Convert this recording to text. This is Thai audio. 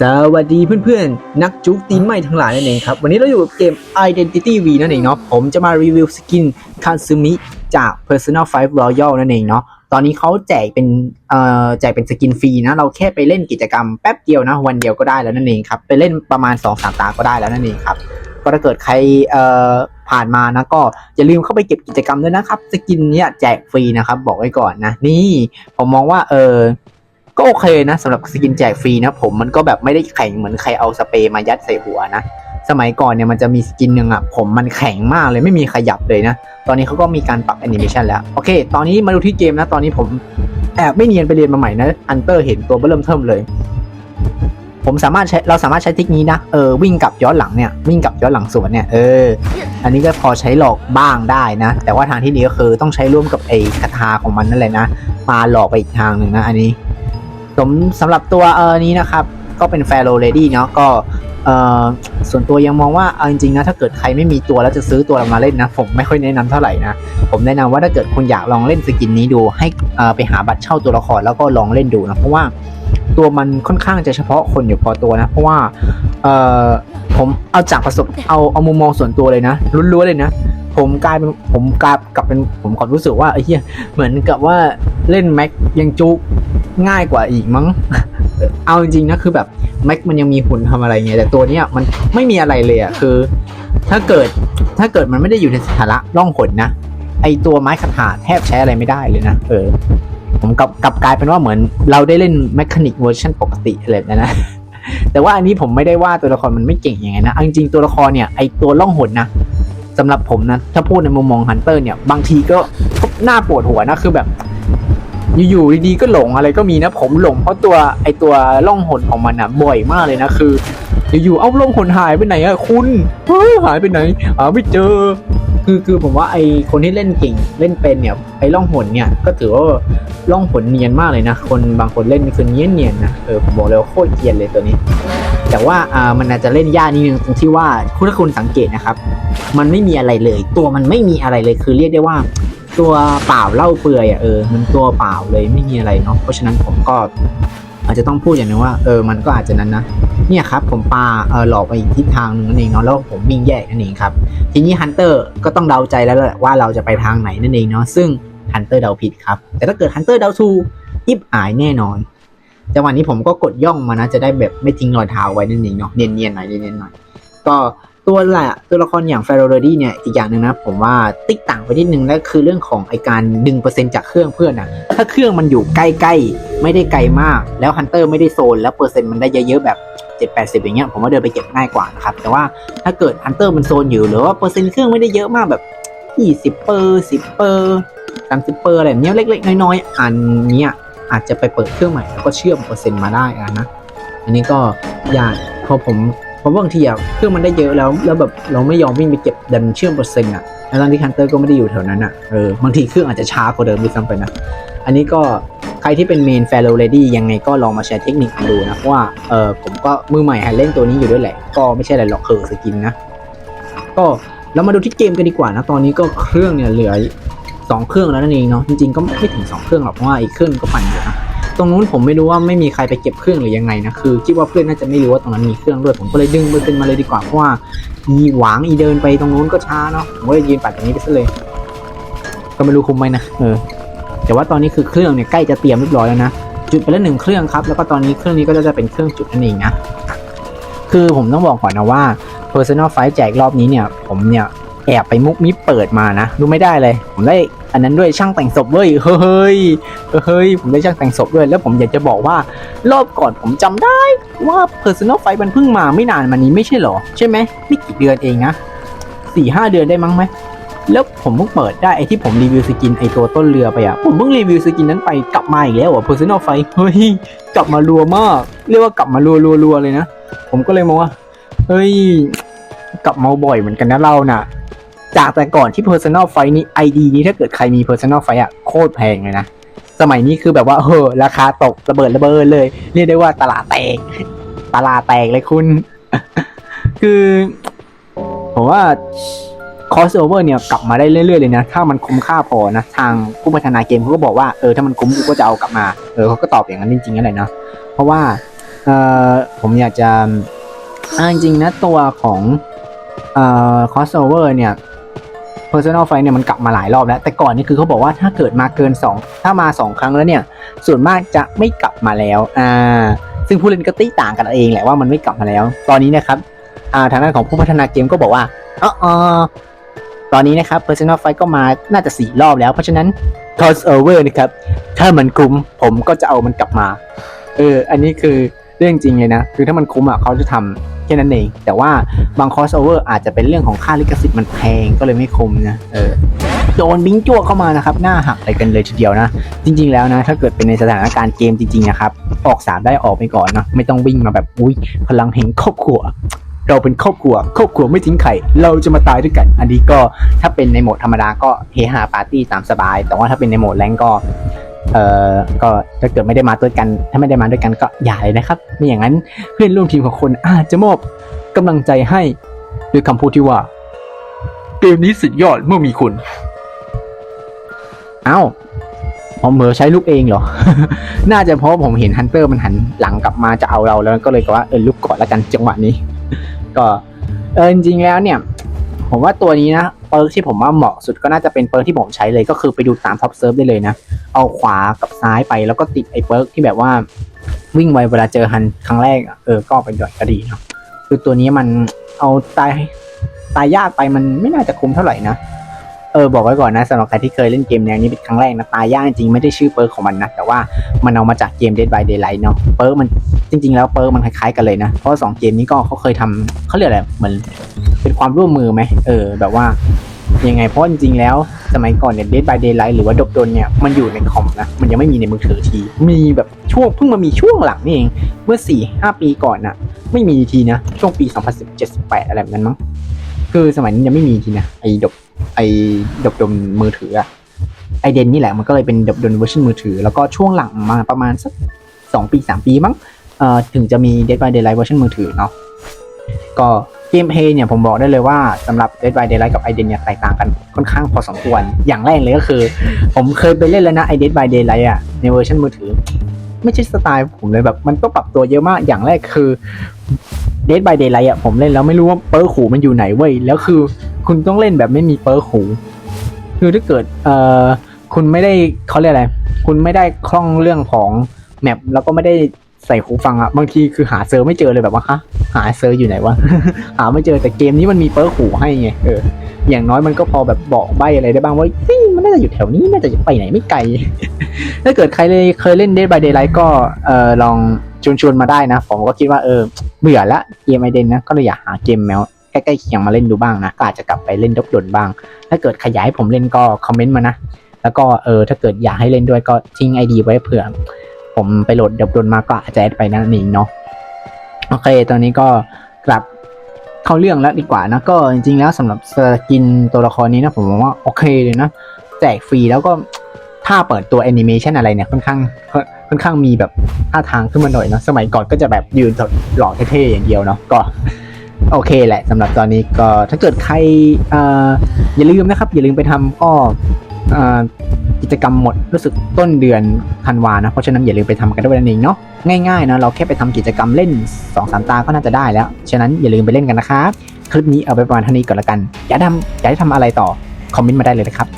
สวัสดีเพื่อนๆ นักจุกตีนใหม่ทั้งหลายนั่นเองครับ วันนี้เราอยู่กับเกม Identity V นั่นเองเนาะผมจะมารีวิวสกินคาซึมิจาก Personal 5 Royal นั่นเองเนาะตอนนี้เขาแจกเป็นเอ่อแจกเป็นสกินฟรีนะ เราแค่ไปเล่นกิจกรรมแป๊บเดียวนะ วันเดียวก็ได้แล้วนั่นเองครับ ไปเล่นประมาณ 2-3 ตาก็ได้แล้วนั่นเองครับ ก็ถ้าเกิดใครเอ่อผ่านมานะก็อย่าลืมเข้าไปเก็บกิจกรรมด้วยนะครับ สกินเนี้ยแจกฟรีนะครับ บอกไว้ก่อนนะ นี่ผมมองว่าเออ ก็โอเคนะสำหรับสกินแจกฟรีนะผมมันก็แบบไม่ได้แข็งเหมือนใครเอาสเปรย์มายัดใส่หัวนะสมัยก่อนเนี่ยมันจะมีสกินหนึ่งอะผมมันแข็งมากเลยไม่มีขยับเลยนะ ตอนนี้เขาก็มีการปรับแอนิเมชันแล้ว โอเค ตอนนี้มาดูที่เกมนะ ตอนนี้ผมแอบไม่เนียนไปเรียนมาใหม่นะอันเตอร์เห็นตัวเริ่มเทิมเลย ผมสามารถใช้เราสามารถใช้เทคนิคนะเออวิ่งกลับย้อนหลังเนี่ยวิ่งกลับย้อนหลังสวนเนี่ยเอออันนี้ก็พอใช้หลอกบ้างได้นะ แต่ว่าทางที่ดีก็คือต้องใช้ร่วมกับไอ้คาถาของมันนั่นแหละนะปาหลอกไปอีกทางหนึ่งนะอันนี้ สมสำหรับตัวเออนี้นะครับ ก็เป็นแฟโรเลดี้เนาะก็ ส่วนตัวยังมองว่าเอาจริงๆนะถ้าเกิดใครไม่มีตัวแล้วจะซื้อตัวมาเล่นนะ ผมไม่ค่อยแนะนำเท่าไหร่นะ ผมแนะนำว่าถ้าเกิดคุณอยากลองเล่นสกินนี้ดู ให้ไปหาบัตรเช่าตัวละครแล้วก็ลองเล่นดูนะเพราะว่าตัวมันค่อนข้างจะเฉพาะคนอยู่พอตัวนะ เพราะว่าผมเอาจากประสบเอาเอามุมมองส่วนตัวเลยนะล้วนๆเลยนะผมกลายเป็นผมกลายกลับเป็นผมขอรู้สึกว่าไอ้เหี้ยเหมือนกับว่าเล่นแม็กยังจุกง่ายกว่าอีกมั้ง เอาจริงๆนะคือแบบ แม็กมันยังมีหุ่นทำอะไรเงี้ยแต่ตัวเนี้ยมันไม่มีอะไรเลยอะคือ ถ้าเกิดถ้าเกิดมันไม่ได้อยู่ในสถานะร่องหนนะไอตัวไม้คาถาแทบใช้อะไรไม่ได้เลยนะเออ ผมกลับกลับกลายเป็นว่าเหมือนเราได้เล่นแมคานิกเวอร์ชันปกติอะไรนั้นะแต่ว่าอันนี้ผมไม่ได้ว่าตัวละครมันไม่เก่งยังไงนะจริงๆตัวละครเนี่ยไอตัวล่องหนนะสำหรับผมนะถ้าพูดในมุมมองฮันเตอร์เนี่ยบางทีก็ก็น่าปวดหัวนะคือแบบ อยู่ๆดีๆก็หลงอะไรก็มีนะผมหลงเพราะตัวไอตัวล่องหนของมันอะบ่อยมากเลยนะคือ อยู่ๆเอ้าล่องหนหายไปไหนอะคุณเฮ้ยหายไปไหนหาไม่เจอ คือคือผมว่าไอคนที่เล่นเก่งเล่นเป็นเนี่ยไอล่องหนเนี่ยก็ถือว่าล่องหนเนียนมากเลยนะคนบางคนเล่นคือเนียนเนียนนะเออผมบอกเลยว่าโคตรเกียนเลยตัวนี้ แต่ว่าอ่ามันอาจจะเล่นยากนิดนึงตรงที่ว่าคุณถ้าคุณสังเกตนะครับ มันไม่มีอะไรเลย ตัวมันไม่มีอะไรเลยคือเรียกได้ว่า ตัวเปล่าเล่าเปลือยอะเออมันตัวเปล่าเลยไม่มีอะไรเนาะเพราะฉะนั้นผมก็อาจจะต้องพูดอย่างนึงว่าเออมันก็อาจจะนั้นนะเนี่ยครับผมปาเออหลอกไปอีกทิศทางหนึงนั่นเองเนาะแล้วผมวิ่งแยกนั่นเองครับทีนี้ฮันเตอร์ก็ต้องเดาใจแล้วแหละว่าเราจะไปทางไหนนั่นเองเนาะซึ่งฮันเตอร์เดาผิดครับแต่ถ้าเกิดฮันเตอร์เดาถูกอิบอายแน่นอนจังหวะนี้ผมก็กดย่องมานะจะได้แบบไม่ทิ้งรอยเท้าไว้นั่นเองเนาะเนียนๆหน่อยเนียนๆหน่อยก็ ตัวแหละตัวละครอย่างแฟโรเรดี้เนี่ยอีกอย่างหนึ่งนะผมว่าติ๊กต่างไปนิดนึงนั่นคือเรื่องของไอการดึงเปอร์เซ็นต์จากเครื่องเพื่อนอะถ้าเครื่องมันอยู่ใกล้ๆ ไม่ได้ไกลมาก แล้วฮันเตอร์ไม่ได้โซน แล้วเปอร์เซ็นต์มันได้เยอะๆ แบบ7 8 0 อย่างเงี้ยผมว่าเดินไปเก็บง่ายกว่านะครับ แต่ว่าถ้าเกิดฮันเตอร์มันโซนอยู่หรือว่าเปอร์เซ็นต์เครื่องไม่ได้เยอะมากแบบ 20เปอร์10เปอร์30เปอร์อะไรแบบเนี้ยเล็ก ๆ น้อยๆ อันเนี้ยอาจจะไปเปิดเครื่องใหม่แล้วก็เชื่อมเปอร์เซ็นต์มาได้อะนะอันนี้ก็อย่าพอผม เพราะบางทีอะเครื่องมันได้เยอะแล้วแล้วแบบเราไม่ยอมวิ่งไปเก็บดันเชื่อมเปอร์เซ็นต์อะแล้วตอนที่ฮันเตอร์ก็ไม่ได้อยู่แถวนั้นอะเออบางทีเครื่องอาจจะช้ากว่าเดิมด้วยซ้ำไปนะ อันนี้ก็ใครที่เป็นเมนแฟ r ร r เ a ดี้ยังไงก็ลองมาแชร์เทคนิคกันดูนะเพราะว่าเออผมก็มือใหม่หัดเล่นตัวนี้อยู่ด้วยแหละ ก็ไม่ใช่อะไรหรอกคือสกินนะ ก็เรามาดูที่เกมกันดีกว่านะตอนนี้ก็เครื่องเนี่ยเหลือสองเครื่องแล้วนั่นเองเนาะจริงๆก็ไม่ถึงสองเครื่องหรอกเพราะว่าอีกเครื่องก็ปั่นอยู่นะ ตรงนู้นผมไม่รู้ว่าไม่มีใครไปเก็บเครื่องหรือยังไงนะคือคิดว่าเพื่อนน่าจะไม่รู้ว่าตรงนั้นมีเครื่องด้วยผมก็เลยดึงเปอร์เซ็นต์มาเลยดีกว่าเพราะว่าอีหวางอีเดินไปตรงนู้นก็ช้าเนาะผมก็เลยยืนปัดตรงนี้ไปซะเลย ก็ไม่รู้คุ้มไหมนะเออแต่ว่าตอนนี้คือเครื่องเนี่ยใกล้จะเตรียมเรียบร้อยแล้วนะจุดไปแล้วหนึ่งเครื่องครับ แล้วก็ตอนนี้เครื่องนี้ก็จะเป็นเครื่องจุดนั่นเองนะคือผมต้องบอกก่อนนะว่า Personal Fight แจกรอบนี้เนี่ย ผมเนี่ยแอบไปมุกมิเปิดมานะดูไม่ได้เลย ผมได้ อันนั้นด้วยช่างแต่งศพเว้ยเฮ้ยเฮ้ยผมได้ช่างแต่งศพด้วย แล้วผมอยากจะบอกว่ารอบก่อนผมจำได้ว่า Personal Fight มันเพิ่งมาไม่นานมานี้ไม่ใช่หรอ ใช่ไหมไม่กี่เดือนเองนะสี่ห้าเดือนได้มั้งไหมแล้วผมเพิ่งเปิดได้ไอที่ผมรีวิวสกินไอตัวต้นเรือไปอะผมเพิ่งรีวิวสกินนั้นไปกลับมาอีกแล้วอะ Personal Fight เฮ้ยกลับมารัวมาก เรียกว่ากลับมารัวรัวรัวเลยนะ ผมก็เลยมองว่าเฮ้ยกลับมาบ่อยเหมือนกันนะเราน่ะ จากแต่ก่อนที่ Personal Fight นี้ ID นี้ถ้าเกิดใครมี Personal Fight อะโคตรแพงเลยนะ สมัยนี้คือแบบว่าเออราคาตกระเบิดระเบิดเลย เรียกได้ว่าตลาดแตก ตลาดแตกเลยคุณ คือผมว่า crossover เนี่ยกลับมาได้เรื่อยๆเลยนะ ถ้ามันคุ้มค่าพอนะ ทางผู้พัฒนาเกมเขาก็บอกว่าเออถ้ามันคุ้มกูก็จะเอากลับมา เออเขาก็ตอบอย่างนั้นจริงๆนั่นแหละเนาะเพราะว่าเออผมอยากจะอ่าจริงๆนะตัวของเอ่อ crossover เนี่ย personal fight เนี่ยมันกลับมาหลายรอบแล้ว แต่ก่อนนี่คือเขาบอกว่าถ้าเกิดมาเกิน 2 ถ้ามา 2 ครั้งแล้วเนี่ย ส่วนมากจะไม่กลับมาแล้วอ่าซึ่งผู้เล่นก็ตีต่างกันเองแหละว่ามันไม่กลับมาแล้ว ตอนนี้นะครับอ่าทางด้านของผู้พัฒนาเกมก็บอกว่าเออเออตอนนี้นะครับ personal fight ก็มาน่าจะสี่รอบแล้ว เพราะฉะนั้น crossover นะครับ ถ้ามันคุ้มผมก็จะเอามันกลับมา เออ อันนี้คือเรื่องจริงเลยนะ คือถ้ามันคุ้มอะเขาจะทำ แค่นั้นเอง แต่ว่าบาง crossover อาจจะเป็นเรื่องของค่าลิขสิทธิ์มันแพงก็เลยไม่คมนะเออโดนบิงจั่วเข้ามานะครับหน้าหักอะไรกันเลยทีเดียวนะ จริง ๆแล้วนะ ถ้าเกิดเป็นในสถานการณ์เกมจริงๆนะครับออกสามได้ออกไปก่อนนะไม่ต้องวิ่งมาแบบอุ้ยพลังแห่งครอบครัวเราเป็นครอบครัว ครอบครัวไม่ทิ้งใครเราจะมาตายด้วยกัน อันนี้ก็ถ้าเป็นในโหมดธรรมดาก็เฮฮาปาร์ตี้ตามสบาย แต่ว่าถ้าเป็นในโหมดแรงก็ เอ่อก็ถ้าเกิดไม่ได้มาด้วยกัน ถ้าไม่ได้มาด้วยกันก็อย่าเลยนะครับไม่อย่างนั้นเพื่อนร่วมทีมของคนอาจจะมอบกำลังใจให้ด้วยคำพูดที่ว่า เกมนี้สุดยอดเมื่อมีคุณ เอ้าผมเหมอใช้ลูกเองเหรอ น่าจะเพราะผมเห็นฮันเตอร์มันหันหลังกลับมาจะเอาเราแล้วก็เลยก็ว่าเออลูกกอนแล้วกันจังหวะนี้ ก็เออจริงๆแล้วเนี่ย ผมว่าตัวนี้นะเปิร์กที่ผมว่าเหมาะสุดก็น่าจะเป็นเปิร์กที่ผมใช้เลยก็คือไปดูตามท็อปเซิร์ฟได้เลยนะ เอาขวากับซ้ายไปแล้วก็ติดไอ้เปิร์กที่แบบว่าวิ่งไวเวลาเจอฮันครั้งแรกเออก็ไปหย่อยก็ดีเนาะคือตัวนี้มันเอาตายตายยากไปมันไม่น่าจะคุ้มเท่าไหร่นะเออบอกไว้ก่อนนะสำหรับใครที่เคยเล่นเกมแนวนี้เป็นครั้งแรกนะตายยากจริงไม่ได้ชื่อเปิร์กของมันนะแต่ว่ามันเอามาจากเกม Dead by Daylight เนาะเปิร์กมันจริง ๆ แล้วเปิร์กมันคล้ายๆกันเลยนะเพราะสองเกมนี้ก็เขาเคยทำเขาเรียกอะไรเหมือน ความร่วมมือไหมเออ แบบว่ายังไงเพราะจริงๆแล้ว สมัยก่อนเนี่ย Dead by Daylight หรือว่าดบดนเนี่ย มันอยู่ในคอมนะ มันยังไม่มีในมือถือที มีแบบช่วงเพิ่งมามีช่วงหลังนี่เอง เมื่อ 4 5 ปีก่อนน่ะ ไม่มีทีนะ ช่วงปี 2017-18 อะไรแบบนั้นมั้ง คือสมัยนี้ยังไม่มีทีนะ ไอ้ดบไอ้ดบดนมือถืออะไอเดนนี่แหละมันก็เลยเป็นดบดนเวอร์ชันมือถือ แล้วก็ช่วงหลังมาประมาณสักสองปีสามปีมั้ง เอ่อ ถึงจะมี Dead by Daylight เวอร์ชันมือถือเนาะ ก็ เกมเพลย์เนี่ยผมบอกได้เลยว่าสำหรับ Dead by Daylight กับ i d e n เนี่ยแตกต่างกันค่อนข้างพอสมควร อย่างแรกเลยก็คือ ผมเคยไปเล่นแล้วนะไอ Dead by Daylight อะในเวอร์ชันมือถือ ไม่ใช่สไตล์ผมเลยแบบมันก็ปรับตัวเยอะมากอย่างแรกคือ Dead by Daylight อะผมเล่นแล้วไม่รู้ว่าเปิร์หูมันอยู่ไหนเว้ยแล้วคือ คุณต้องเล่นแบบไม่มีเปิร์หูคือถ้าเกิดเอ่อคุณไม่ได้เขาเรียกอะไร คุณไม่ได้คล่องเรื่องของแมปแล้วก็ไม่ได้ ใส่หูฟังอะบางทีคือหาเซอร์ไม่เจอเลยแบบว่าฮะหาเซอร์อยู่ไหนวะ หาไม่เจอแต่เกมนี้มันมีเปิร์หูให้ไงเอออย่างน้อยมันก็พอแบบบอกใบอะไรได้บ้างว่าเฮ้ยมันน่าจะอยู่แถวนี้น่าจะไปไหนไม่ไกล ถ้าเกิดใครเลยเคยเล่น Dead by Daylight ก็เออลองชวนชวนมาได้นะ ผมก็คิดว่าเออเบื่อละเกมไอเดนนะก็เลยอยากหาเกมแมวใกล้ๆเคียงมาเล่นดูบ้างนะก็อาจจะกลับไปเล่นดบดนบ้าง ถ้าเกิดขยายผมเล่นก็คอมเมนต์มานะแล้วก็เออถ้าเกิดอยากให้เล่นด้วยก็ทิ้งไอดีไว้เผื่อ ผมไปโหลดดับดนมาก็อาจจะแอดไปนั่นเองเนาะโอเคตอนนี้ก็กลับเข้าเรื่องแล้วดีกว่านะก็จริงๆแล้วสำหรับสกินตัวละครนี้นะผมมองว่าโอเคเลยนะแจกฟรีแล้วก็ถ้าเปิดตัวแอนิเมชันอะไรเนี่ยค่อนข้างค่อนข้างมีแบบท่าทางขึ้นมาหน่อยเนาะสมัยก่อนก็จะแบบยืนหล่อเท่ๆอย่างเดียวเนาะก็โอเคแหละสำหรับตอนนี้ก็ถ้าเกิดใครออย่าลืมนะครับ อย่าลืมไปทำก็เอ่อ กิจกรรมหมดรู้สึกต้นเดือนธันวานะเพราะฉะนั้นอย่าลืมไปทำกันด้วยนั่นเองเนาะง่ายๆนะเราแค่ไปทำกิจกรรมเล่น2อสามตาก็น่าจะได้แล้ว ฉะนั้นอย่าลืมไปเล่นกันนะครับคลิปนี้เอาไปประมาณเท่านี้ก่อนละกัน อยาทำอยาได้ทำอะไรต่อคอมเมนต์มาได้เลยนะครับ